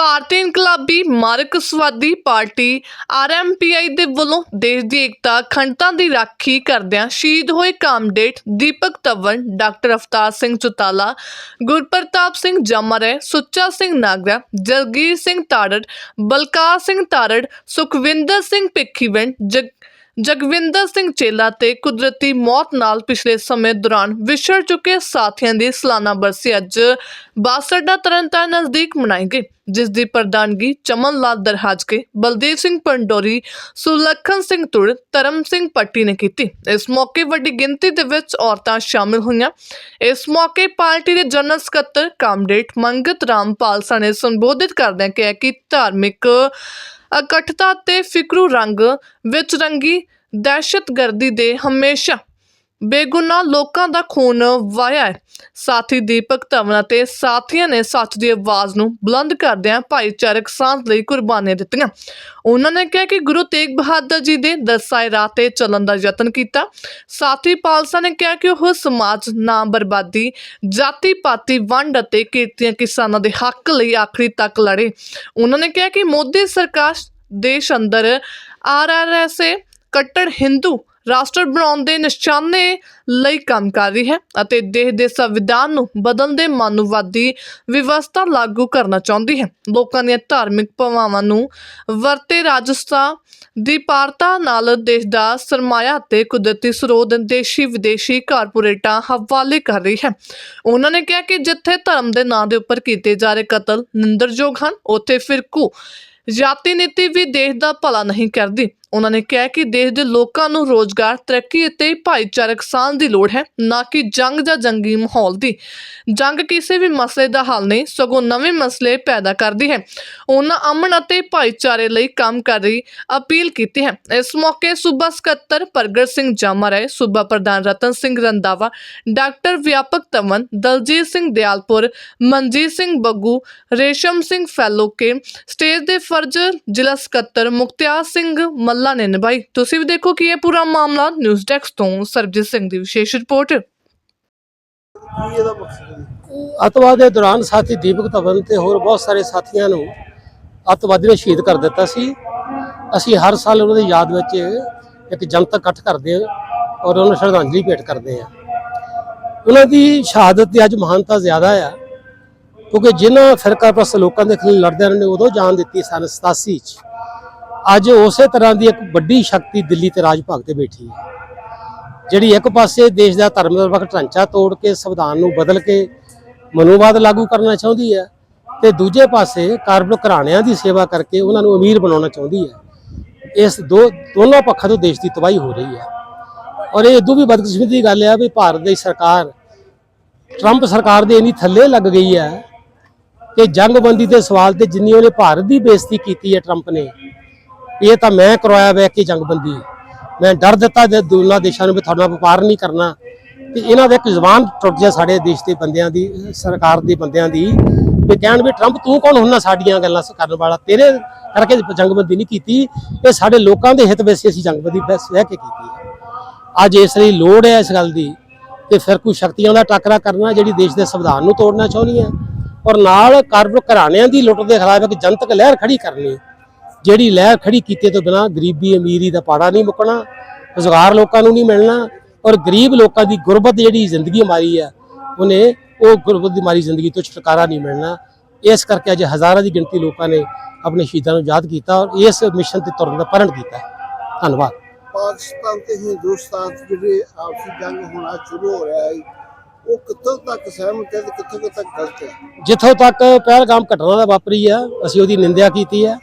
ਭਾਰਤੀ ਇਨਕਲਾਬੀ ਮਾਰਕਸਵਾਦੀ ਪਾਰਟੀ ਆਰਐਮਪੀਆਈ ਦੇ ਵੱਲੋਂ ਦੇਸ਼ ਦੀ ਏਕਤਾ, ਅਖੰਡਤਾ ਦੀ ਰਾਖੀ ਕਰਦਿਆਂ ਸ਼ਹੀਦ ਹੋਏ ਕਾਮਡੇਟ ਦੀਪਕ ਤਵਨ ਡਾਕਟਰ ਅਵਤਾਰ ਸਿੰਘ ਚੁਤਾਲਾ, ਗੁਰਪ੍ਰਤਾਪ ਸਿੰਘ ਜਮਰੇ ਸੁੱਚਾ ਸਿੰਘ ਨਾਗਰਾ, ਜਲਗੀਰ ਸਿੰਘ ਤਾੜੜ ਬਲਕਾਰ ਸਿੰਘ ਤਾੜੜ ਸੁਖਵਿੰਦਰ ਸਿੰਘ ਭਿੱਖੀਵਿੰਡ, ਜਗ ਜਗਵਿੰਦਰ ਸਿੰਘ ਚੇਲਾ ਤੇ ਕੁਦਰਤੀ ਮੌਤ ਨਾਲ ਪਿਛਲੇ ਸਮੇਂ ਦੌਰਾਨ ਵਿਛੜ ਚੁੱਕੇ ਸਾਥੀਆਂ ਦੀ ਸਾਲਾਨਾ ਬਰਸੀ ਅੱਜ ਬੱਸ ਅੱਡਾ ਤਰਨਤਾਰਨ ਨਜ਼ਦੀਕ ਮਨਾਈ ਗਈ, ਜਿਸ ਦੀ ਪ੍ਰਧਾਨਗੀ ਚਮਨ ਲਾਲ ਦਰਹਾਜਕੇ ਬਲਦੇਵ ਸਿੰਘ ਪੰਡੋਰੀ, ਸੁਲੱਖਣ ਸਿੰਘ ਤੁੜ, ਧਰਮ ਸਿੰਘ ਪੱਟੀ ਨੇ ਕੀਤੀ। ਇਸ ਮੌਕੇ ਵੱਡੀ ਗਿਣਤੀ ਦੇ ਵਿੱਚ ਔਰਤਾਂ ਸ਼ਾਮਿਲ ਹੋਈਆਂ। ਇਸ ਮੌਕੇ ਪਾਰਟੀ ਦੇ ਜਨਰਲ ਸਕੱਤਰ ਕਾਮਰੇਡ ਮੰਗਤ ਰਾਮ ਪਾਲਸਾ ਨੇ ਸੰਬੋਧਿਤ ਕਰਦਿਆਂ ਕਿਹਾ ਕਿ ਧਾਰਮਿਕ ਇਕੱਠਤਾ ਤੇ ਫਿਕਰੂ ਰੰਗ ਵਿੱਚ ਰੰਗੀ ਦਹਿਸ਼ਤਗਰਦੀ ਦੇ ਹਮੇਸ਼ਾ। ਬੇਗੁਨਾਹ ਲੋਕਾਂ ਦਾ ਖੂਨ ਵਾਇਆ ਹੈ। ਸਾਥੀ ਦੀਪਕ ਧਵਨ ਅਤੇ ਸਾਥੀਆਂ ਨੇ ਸੱਚ ਦੀ ਆਵਾਜ਼ ਨੂੰ ਬੁਲੰਦ ਕਰਦਿਆਂ ਭਾਈਚਾਰਕ ਸਾਂਝ ਲਈ ਕੁਰਬਾਨੀਆਂ ਦਿੱਤੀਆਂ। ਉਹਨਾਂ ਨੇ ਕਿਹਾ ਕਿ ਗੁਰੂ ਤੇਗ ਬਹਾਦਰ ਜੀ ਦੇ ਦਰਸਾਏ ਰਾਹ ਤੇ ਚੱਲਣ ਦਾ ਯਤਨ ਕੀਤਾ। ਸਾਥੀ ਪਾਲਸਾ ਨੇ ਕਿਹਾ ਕਿ ਉਹ ਸਮਾਜ, ਨਾਮ ਬਰਬਾਦੀ, ਜਾਤੀ ਪਾਤੀ ਵੰਡ ਅਤੇ ਕਿਰਤੀਆਂ ਕਿਸਾਨਾਂ ਦੇ ਹੱਕ ਲਈ ਆਖਰੀ ਤੱਕ ਲੜੇ। ਉਹਨਾਂ ਨੇ ਕਿਹਾ ਕਿ ਮੋਦੀ ਸਰਕਾਰ ਦੇਸ਼ ਅੰਦਰ ਆਰਆਰਐਸਏ ਕੱਟੜ ਹਿੰਦੂ ਰਾਸ਼ਟਰ ਬਣਾਉਣ ਦੇ ਨਿਸ਼ਾਨੇ ਲਈ ਕੰਮ ਕਰ ਰਹੀ ਹੈ ਅਤੇ ਦੇਸ਼ ਦੇ ਸੰਵਿਧਾਨ ਨੂੰ ਬਦਲਣ ਦੇ ਮਾਨਵਵਾਦੀ ਵਿਵਸਥਾ ਲਾਗੂ ਕਰਨਾ ਚਾਹੁੰਦੀ ਹੈ। ਲੋਕਾਂ ਦੀਆਂ ਧਾਰਮਿਕ ਭਾਵਾਂ ਨੂੰ ਵਰਤੇ ਰਾਜਸਥਾਨ ਦੀ ਪਾਰਤਾ ਨਾਲ ਦੇਸ਼ ਦਾ ਸਰਮਾਇਆ ਅਤੇ ਕੁਦਰਤੀ ਸਰੋਤ ਦੇਸ਼ੀ ਵਿਦੇਸ਼ੀ ਕਾਰਪੋਰੇਟਾਂ ਹਵਾਲੇ ਕਰ ਰਹੀ ਹੈ। ਉਹਨਾਂ ਨੇ ਕਿਹਾ ਕਿ ਜਿੱਥੇ ਧਰਮ ਦੇ ਨਾਂ ਦੇ ਉੱਪਰ ਕੀਤੇ ਜਾ ਰਹੇ ਕਤਲ ਨਿੰਦਰਯੋਗ ਹਨ, ਉੱਥੇ ਫਿਰਕੂ ਜਾਤੀ ਨੀਤੀ ਵੀ ਦੇਸ਼ ਦਾ ਭਲਾ ਨਹੀਂ ਕਰਦੀ। ਉਹਨਾਂ ਨੇ ਕਿਹਾ ਕਿ ਦੇਸ਼ ਦੇ ਲੋਕਾਂ ਨੂੰ ਰੋਜ਼ਗਾਰ, ਤਰੱਕੀ ਅਤੇ ਭਾਈਚਾਰਕ ਸਾਂਝ ਦੀ ਲੋੜ ਹੈ, ਨਾ ਕਿ ਜੰਗ ਜਾਂ ਜੰਗੀ ਮਾਹੌਲ ਦੀ। ਜੰਗ ਕਿਸੇ ਵੀ ਮਸਲੇ ਦਾ ਹੱਲ ਨਹੀਂ, ਸਗੋਂ ਨਵੇਂ ਮਸਲੇ ਪੈਦਾ ਕਰਦੀ ਹੈ। ਉਹਨਾਂ ਅਮਨ ਅਤੇ ਭਾਈਚਾਰੇ ਲਈ ਕੰਮ ਕਰ ਰਹੀ ਅਪੀਲ ਕੀਤੀ ਹੈ। ਇਸ ਮੌਕੇ ਸੂਬਾ ਸਕੱਤਰ ਪ੍ਰਗਟ ਸਿੰਘ ਜਾਮਾ ਰਾਏ, ਸੂਬਾ ਪ੍ਰਧਾਨ ਰਤਨ ਸਿੰਘ ਰੰਦਾਵਾ ਡਾਕਟਰ ਵਿਆਪਕ ਤਮਨ, ਦਲਜੀਤ ਸਿੰਘ ਦਿਆਲਪੁਰ, ਮਨਜੀਤ ਸਿੰਘ ਬੱਗੂ, ਰੇਸ਼ਮ ਸਿੰਘ ਫੈਲੋਕੇ, ਸਟੇਜ ਦੇ ਫਰਜ਼ ਜ਼ਿਲ੍ਹਾ ਸਕੱਤਰ ਮੁਖਤਿਆਰ ਸਿੰਘ ਮਲ ਨੇ ਨਿਭਾਈ। ਤੁਸੀਂ ਵੀ ਦੇਖੋ ਕਿ ਇਹ ਪੂਰਾ ਮਾਮਲਾ ਨਿਊਜ਼ ਡੈਸਕ ਤੋਂ ਸਰਬਜੀਤ ਸਿੰਘ ਦੀ ਵਿਸ਼ੇਸ਼ ਰਿਪੋਰਟ। ਕੀ ਦੇ ਦੌਰਾਨ ਸਾਥੀ ਦੀਪਕ ਧਵਨ ਤੇ ਹੋਰ ਬਹੁਤ ਸਾਰੇ ਸਾਥੀਆਂ ਨੂੰ ਅੱਤਵਾਦੀ ਨੇ ਸ਼ਹੀਦ ਕਰ ਦਿੱਤਾ ਸੀ। ਅਸੀਂ ਹਰ ਸਾਲ ਉਹਨਾਂ ਦੀ ਯਾਦ ਵਿੱਚ ਇੱਕ ਜਨਤਕ ਇਕੱਠ ਕਰਦੇ ਹਾਂ ਔਰ ਉਹਨਾਂ ਨੂੰ ਸ਼ਰਧਾਂਜਲੀ ਭੇਟ ਕਰਦੇ ਹਾਂ। ਉਹਨਾਂ ਦੀ ਸ਼ਹਾਦਤ ਦੀ ਅੱਜ ਮਹਾਨਤਾ ਜ਼ਿਆਦਾ ਆ, ਕਿਉਂਕਿ ਜਿਨ੍ਹਾਂ ਫਿਰਕਾ ਪ੍ਰਸਤ ਲੋਕਾਂ ਦੇ ਖਿਲਾਫ ਲੜਦੇ ਨੇ, ਉਦੋਂ ਜਾਨ ਦਿੱਤੀ ਸਨ 87 ਚ। ਅੱਜ ਉਸੇ ਤਰ੍ਹਾਂ ਦੀ ਇੱਕ ਵੱਡੀ ਸ਼ਕਤੀ ਦਿੱਲੀ ਤੇ ਰਾਜ ਭਾਗ ਤੇ ਬੈਠੀ ਹੈ। ਜਿਹੜੀ ਇੱਕ ਪਾਸੇ ਦੇਸ਼ ਦਾ ਧਰਮ ਨਿਰਪੱਖ ਢਾਂਚਾ ਤੋੜ ਕੇ, ਸੰਵਿਧਾਨ ਨੂੰ ਬਦਲ ਕੇ ਮਨੋਵਾਦ ਲਾਗੂ ਕਰਨਾ ਚਾਹੁੰਦੀ ਹੈ ਤੇ ਦੂਜੇ ਪਾਸੇ ਕਾਰਪੋਰੇਟ ਘਰਾਣਿਆਂ ਦੀ ਸੇਵਾ ਕਰਕੇ ਉਹਨਾਂ ਨੂੰ ਅਮੀਰ ਬਣਾਉਣਾ ਚਾਹੁੰਦੀ ਹੈ। ਇਸ ਦੋ, ਦੋਨੋਂ ਪੱਖਾਂ ਤੋਂ ਦੇਸ਼ ਦੀ ਤਬਾਹੀ ਹੋ ਰਹੀ ਹੈ। ਔਰ ਇਹ ਇਦੋਂ ਵੀ ਬਦਕਿਸਮਤੀ ਦੀ ਗੱਲ ਹੈ ਵੀ ਭਾਰਤ ਦੀ ਸਰਕਾਰ, ਟਰੰਪ ਸਰਕਾਰ ਦੇ ਇੰਨੀ ਥੱਲੇ ਲੱਗ ਗਈ ਹੈ ਕਿ ਜੰਗਬੰਦੀ ਦੇ ਸਵਾਲ ਤੇ ਜਿੰਨੀ ਉਹਨੇ ਭਾਰਤ ਦੀ ਬੇਇੱਜ਼ਤੀ ਕੀਤੀ ਹੈ ਟਰੰਪ ਨੇ ਇਹ ਤਾਂ ਮੈਂ ਕਰਵਾਇਆ ਵੇ ਕਿ ਜੰਗਬੰਦੀ। ਮੈਂ ਡਰ ਦਿੱਤਾ ਦੇ ਦੋਨਾਂ ਦੇਸ਼ਾਂ ਨੂੰ ਵੀ ਤੁਹਾਡਾ ਵਪਾਰ ਨਹੀਂ ਕਰਨਾ। ਤੇ ਇਹਨਾਂ ਦਾ ਇੱਕ ਜ਼ੁਬਾਨ ਟੁੱਟ ਜਾ ਸਾਡੇ ਦੇਸ਼ ਦੇ ਬੰਦਿਆਂ ਦੀ, ਸਰਕਾਰ ਦੇ ਬੰਦਿਆਂ ਦੀ, ਵੀ ਕਹਿਣ ਵੀ ਟਰੰਪ ਤੂੰ ਕੌਣ ਹੁੰਨਾ ਸਾਡੀਆਂ ਗੱਲਾਂ ਕਰਨ ਵਾਲਾ? ਤੇਰੇ ਕਰਕੇ ਜੰਗਬੰਦੀ ਨਹੀਂ ਕੀਤੀ। ਇਹ ਸਾਡੇ ਲੋਕਾਂ ਦੇ ਹਿੱਤ ਵਿੱਚ ਅਸੀਂ ਜੰਗਬੰਦੀ ਬਸ ਸਹਿ ਕੇ ਕੀਤੀ ਹੈ। ਅੱਜ ਇਸ ਲਈ ਲੋੜ ਹੈ ਇਸ ਗੱਲ ਦੀ ਕਿ ਫਿਰ ਕੋਈ ਸ਼ਕਤੀਆਂ ਦਾ ਟੱਕਰਾ ਕਰਨਾ ਜਿਹੜੀ ਦੇਸ਼ ਦੇ ਸੰਵਿਧਾਨ ਨੂੰ ਤੋੜਨਾ ਚਾਹੁੰਦੀ ਹੈ। ਔਰ ਨਾਲ ਕਾਰਪੋਰੇਟ ਘਰਾਣਿਆਂ ਦੀ ਲੁੱਟ ਦੇ ਖਿਲਾਫ ਇੱਕ ਜਨਤਕ ਲਹਿਰ ਖੜੀ ਕਰਨੀ। ਜਿਹੜੀ ਲਹਿਰ ਖੜੀ ਕੀਤੇ ਤੋਂ ਬਿਨਾ ਗਰੀਬੀ ਅਮੀਰੀ ਦਾ ਪਾੜਾ ਨਹੀਂ ਮੁੱਕਣਾ ਰੁਜ਼ਗਾਰ ਲੋਕਾਂ ਨੂੰ ਨਹੀਂ ਮਿਲਣਾ ਔਰ ਗਰੀਬ ਲੋਕਾਂ ਦੀ ਗੁਰਬਤ ਜਿਹੜੀ ਜ਼ਿੰਦਗੀ ਮਾਰੀ ਹੈ ਉਹਨੇ ਉਹ ਗੁਰਬਤ ਦੀ ਮਾਰੀ ਜ਼ਿੰਦਗੀ ਤੋਂ ਛੁਟਕਾਰਾ ਨਹੀਂ ਮਿਲਣਾ। ਇਸ ਕਰਕੇ ਅੱਜ ਹਜ਼ਾਰਾਂ ਦੀ ਗਿਣਤੀ ਲੋਕਾਂ ਨੇ ਆਪਣੇ ਸ਼ਹੀਦਾਂ ਨੂੰ ਯਾਦ ਕੀਤਾ ਔਰ ਇਸ ਮਿਸ਼ਨ ਤੇ ਤੁਰਨ ਦਾ ਪ੍ਰਣ ਕੀਤਾ ਧੰਨਵਾਦ। ਪਾਕਿਸਤਾਨ ਤੇ ਹਿੰਦੁਸਤਾਨ ਜਿਹੜੇ ਆਪਸੀ ਜੰਗ ਹੋਣਾ ਸ਼ੁਰੂ ਹੋ ਰਿਹਾ ਹੈ ਉਹ ਕਿੱਥੋਂ ਤੱਕ ਸਹਿਮਤ ਹੈ ਤੇ ਕਿੱਥੋਂ ਤੱਕ ਗਲਤ ਹੈ? ਜਿੱਥੋਂ ਤੱਕ ਪਹਿਲਗਾਮ ਘਟਨਾ ਦਾ ਵਾਪਰੀ ਆ ਅਸੀਂ ਉਹਦੀ ਨਿੰਦਿਆ ਕੀਤੀ ਹੈ।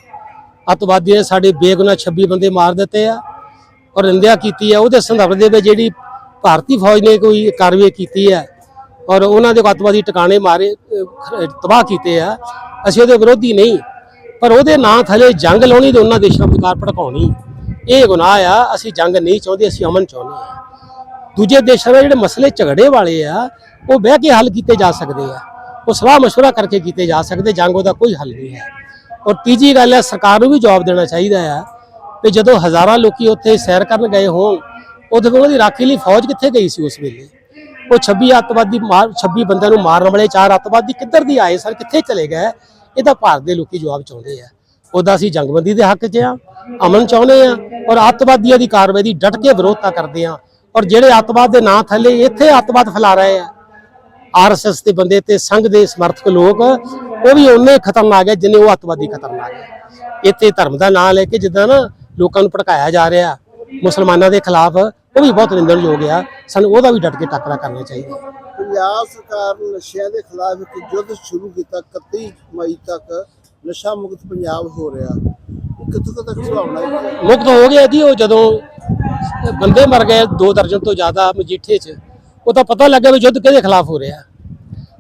ਅੱਤਵਾਦੀਆਂ ਨੇ ਸਾਡੇ ਬੇਗੁਨਾਹ 26 ਬੰਦੇ ਮਾਰ ਦਿੱਤੇ ਆ ਔਰ ਨਿੰਦਿਆ ਕੀਤੀ ਹੈ ਉਹਦੇ ਸੰਦਰਭ ਦੇ ਵਿੱਚ ਜਿਹੜੀ ਭਾਰਤੀ ਫੌਜ ਨੇ ਕੋਈ ਕਾਰਵਾਈ ਕੀਤੀ ਹੈ ਔਰ ਉਹਨਾਂ ਦੇ ਅੱਤਵਾਦੀ ਟਿਕਾਣੇ ਮਾਰੇ ਅਹ, ਖ- ਤਬਾਹ ਕੀਤੇ ਆ ਅਸੀਂ ਉਹਦੇ ਵਿਰੋਧੀ ਨਹੀਂ ਪਰ ਉਹਦੇ ਨਾਂ ਥਲੇ ਜੰਗ ਲਾਉਣੀ ਤੇ ਉਹਨਾਂ ਦੇਸ਼ਾਂ ਵਿਚਕਾਰ ਭੜਕਾਉਣੀ ਇਹ ਗੁਨਾਹ ਆ ਅਸੀਂ ਜੰਗ ਨਹੀਂ ਚਾਹੁੰਦੇ ਅਸੀਂ ਅਮਨ ਚਾਹੁੰਦੇ ਆ ਦੂਜੇ ਦੇਸ਼ਾਂ ਦੇ ਜਿਹੜੇ ਮਸਲੇ ਝਗੜੇ ਵਾਲੇ ਆ ਉਹ ਬਹਿ ਕੇ ਹੱਲ ਕੀਤੇ ਜਾ ਸਕਦੇ ਆ ਉਹ ਸਲਾਹ مشورہ ਕਰਕੇ ਕੀਤੇ ਜਾ ਸਕਦੇ ਜੰਗ ਉਹਦਾ ਕੋਈ ਹੱਲ ਨਹੀਂ ਹੈ ਔਰ ਤੀਜੀ ਗੱਲ ਹੈ, ਸਰਕਾਰ ਨੂੰ ਵੀ ਜਵਾਬ ਦੇਣਾ ਚਾਹੀਦਾ ਆ ਤੇ ਜਦੋਂ ਹਜ਼ਾਰਾਂ ਲੋਕੀ ਉੱਥੇ ਸੈਰ ਕਰਨ ਗਏ ਹੋਣ ਉਦੋਂ ਉਹਨਾਂ ਦੀ ਰਾਖੀ ਲਈ ਫੌਜ ਕਿੱਥੇ ਗਈ ਸੀ ਉਸ ਵੇਲੇ? ਉਹ 26 ਅੱਤਵਾਦੀ ਮਾਰ 26 ਬੰਦਿਆਂ ਨੂੰ ਮਾਰਨ ਵਾਲੇ, ਚਾਰ ਅੱਤਵਾਦੀ ਕਿੱਧਰ ਦੀ ਆਏ ਸਨ, ਕਿੱਥੇ ਚਲੇ ਗਏ? ਇਹਦਾ ਭਾਰਤ ਦੇ ਲੋਕੀ ਜਵਾਬ ਚਾਹੁੰਦੇ ਆ। ਉਹਦਾ ਅਸੀਂ ਜੰਗਬੰਦੀ ਦੇ ਹੱਕ 'ਚ ਆ, ਅਮਨ ਚਾਹੁੰਦੇ ਆ ਔਰ ਅੱਤਵਾਦੀਆਂ ਦੀ ਕਾਰਵਾਈ ਦੀ ਡਟ ਕੇ ਵਿਰੋਧਤਾ ਕਰਦੇ ਆ। ਔਰ ਜਿਹੜੇ ਅੱਤਵਾਦ ਦੇ ਨਾਂ ਥੱਲੇ ਇੱਥੇ ਅੱਤਵਾਦ ਫੈਲਾ ਰਹੇ ਆ ਆਰਐਸਐਸ ਦੇ ਬੰਦੇ ਤੇ ਸੰਘ ਦੇ ਸਮਰਥਕ ਲੋਕ ਉਹ ਵੀ ਉਹਨੇ ਖਤਰਨਾਕ ਹੈ ਜਿੰਨੇ ਉਹ ਅੱਤਵਾਦੀ ਖਤਰਨਾਕ ਹੈ। ਇੱਥੇ ਧਰਮ ਦਾ ਨਾਂ ਲੈ ਕੇ ਜਿੱਦਾਂ ਨਾ ਲੋਕਾਂ ਨੂੰ ਭੜਕਾਇਆ ਜਾ ਰਿਹਾ ਮੁਸਲਮਾਨਾਂ ਦੇ ਖਿਲਾਫ ਉਹ ਵੀ ਬਹੁਤ ਨਿੰਦਣਯੋਗ ਆ। ਸਾਨੂੰ ਉਹਦਾ ਵੀ ਡਟ ਕੇ ਟੱਕਰਾ ਕਰਨਾ ਚਾਹੀਦਾ। ਪੰਜਾਬ ਸਰਕਾਰ ਨੇ ਨਸ਼ਿਆਂ ਦੇ ਖਿਲਾਫ ਇੱਕ ਯੁੱਧ ਸ਼ੁਰੂ ਕੀਤਾ 31 ਮਈ ਤੱਕ ਨਸ਼ਾ ਮੁਕਤ ਪੰਜਾਬ ਹੋ ਰਿਹਾ। ਕਿੱਥੋਂ ਤੱਕ ਸੁਭਾਵਨਾ ਮੁਕਤ ਹੋ ਗਿਆ ਜੀ ਉਹ ਜਦੋਂ ਬੰਦੇ ਮਰ ਗਏ ਦੋ ਦਰਜਨ ਤੋਂ ਜ਼ਿਆਦਾ ਮਜੀਠੇ 'ਚ ਉਹ ਤਾਂ ਪਤਾ ਲੱਗਾ ਵੀ ਯੁੱਧ ਕਿਹਦੇ ਖਿਲਾਫ ਹੋ ਰਿਹਾ।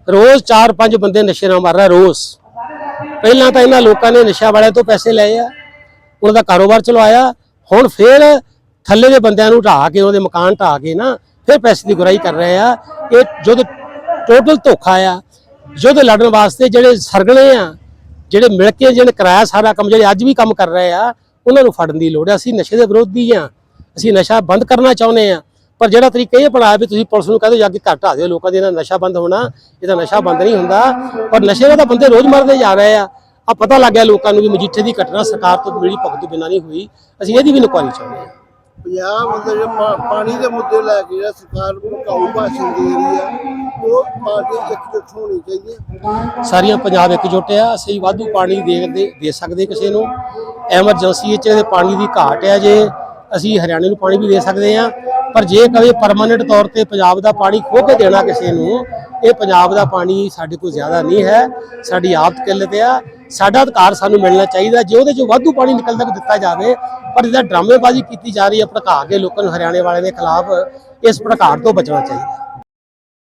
ਰੋਜ਼ 4-5 ਬੰਦੇ ਨਸ਼ੇ ਨਾਲ ਮਰ ਰਹੇ, ਰੋਜ਼। ਪਹਿਲਾਂ ਤਾਂ ਇਹਨਾਂ ਲੋਕਾਂ ਨੇ ਨਸ਼ਾ ਵਾਲਿਆਂ ਤੋਂ ਪੈਸੇ ਲਏ ਆ, ਉਹਨਾਂ ਦਾ ਕਾਰੋਬਾਰ ਚਲਵਾਇਆ ਹੁਣ ਫਿਰ ਥੱਲੇ ਦੇ ਬੰਦਿਆਂ ਨੂੰ ਢਾਹ ਕੇ ਉਹਦੇ ਮਕਾਨ ਢਾਹ ਕੇ ਨਾ, ਫਿਰ ਪੈਸੇ ਦੀ ਗੁਰਾਈ ਕਰ ਰਹੇ ਆ। ਇਹ ਯੁੱਧ ਟੋਟਲ ਧੋਖਾ ਆ ਯੁੱਧ ਲੜਨ ਵਾਸਤੇ ਜਿਹੜੇ ਸਰਗਣੇ ਆ, ਜਿਹੜੇ ਮਿਲ ਕੇ ਜਿਹੜੇ ਕਰਾਇਆ ਸਾਰਾ ਕੰਮ, ਜਿਹੜੇ ਅੱਜ ਵੀ ਕੰਮ ਕਰ ਰਹੇ ਆ, ਉਹਨਾਂ ਨੂੰ ਫੜਨ ਦੀ ਲੋੜ ਹੈ ਅਸੀਂ ਨਸ਼ੇ ਦੇ ਵਿਰੋਧੀ ਆ, ਅਸੀਂ ਨਸ਼ਾ ਬੰਦ ਕਰਨਾ ਚਾਹੁੰਦੇ ਆ। ਪਰ ਜਿਹੜਾ ਤਰੀਕਾ ਇਹ ਬਣਾਇਆ ਵੀ ਤੁਸੀਂ ਪੁਲਿਸ ਨੂੰ ਕਹਦੇ ਜਾ ਕੇ ਘਰ ਢਾਹ ਦਿਓ ਲੋਕਾਂ ਦੇ ਨਾਲ ਨਸ਼ਾ ਬੰਦ ਹੋਣਾ ਇਹਦਾ ਨਸ਼ਾ ਬੰਦ ਨਹੀਂ ਹੁੰਦਾ। ਪਰ ਨਸ਼ੇ ਤਾਂ ਬੰਦੇ ਰੋਜ਼ ਮਰਦੇ ਜਾ ਰਹੇ ਆ। ਆ ਪਤਾ ਲੱਗ ਗਿਆ ਲੋਕਾਂ ਨੂੰ ਵੀ ਮਜੀਠੇ ਦੀ ਘਟਨਾ ਸਰਕਾਰ ਤੋਂ ਮਿਲੀ ਭਗਤ ਤੋਂ ਬਿਨਾਂ ਨਹੀਂ ਹੋਈ। ਅਸੀਂ ਇਹਦੀ ਵੀ ਇਨਕੁਆਇਰੀ ਚਾਹੁੰਦੇ ਹਾਂ। ਪੰਜਾਬ ਅੰਦਰ ਪਾਣੀ ਦੇ ਮੁੱਦੇ ਲੈ ਕੇ ਜਿਹੜਾ ਸਰਕਾਰ ਭੜਕਾਊ ਭਾਸ਼ਣ ਦੇ ਰਹੀ ਆ ਉਹ ਪਾਰਟੀ ਇਕਜੁੱਟ ਹੋਣੀ ਚਾਹੀਦੀ ਸਾਰੀਆਂ ਪੰਜਾਬ ਇੱਕਜੁੱਟ ਆ ਅਸੀਂ ਵਾਧੂ ਪਾਣੀ ਦੇ ਦੇ ਦੇ ਸਕਦੇ ਕਿਸੇ ਨੂੰ। ਐਮਰਜੈਂਸੀ ਵਿੱਚ ਇਹਦੇ ਪਾਣੀ ਦੀ ਘਾਟ ਹੈ ਜੇ ਅਸੀਂ ਹਰਿਆਣੇ ਨੂੰ ਪਾਣੀ ਵੀ ਦੇ ਸਕਦੇ ਆ। ਪਰ ਜੇ ਕਦੇ ਪਰਮਾਨੈਂਟ ਤੌਰ ਤੇ ਪੰਜਾਬ ਦਾ ਪਾਣੀ ਖੋ ਕੇ ਦੇਣਾ ਕਿਸੇ ਨੂੰ, ਇਹ ਪੰਜਾਬ ਦਾ ਪਾਣੀ ਸਾਡੇ ਕੋਲ ਜ਼ਿਆਦਾ ਨਹੀਂ ਹੈ, ਸਾਡੀ ਆਪ ਕਿੱਲਤ ਆ। ਸਾਡਾ ਅਧਿਕਾਰ ਸਾਨੂੰ ਮਿਲਣਾ ਚਾਹੀਦਾ, ਜੇ ਉਹਦੇ ਚੋਂ ਵਾਧੂ ਪਾਣੀ ਨਿਕਲਦਾ ਵੀ ਦਿੱਤਾ ਜਾਵੇ, ਪਰ ਇਹਦਾ ਡਰਾਮੇਬਾਜ਼ੀ ਕੀਤੀ ਜਾ ਰਹੀ ਹੈ, ਭੜਕਾ ਕੇ ਲੋਕਾਂ ਨੂੰ ਹਰਿਆਣੇ ਵਾਲਿਆਂ ਦੇ ਖਿਲਾਫ ਇਸ ਭੜਕਾਟ ਤੋਂ ਬਚਣਾ ਚਾਹੀਦਾ।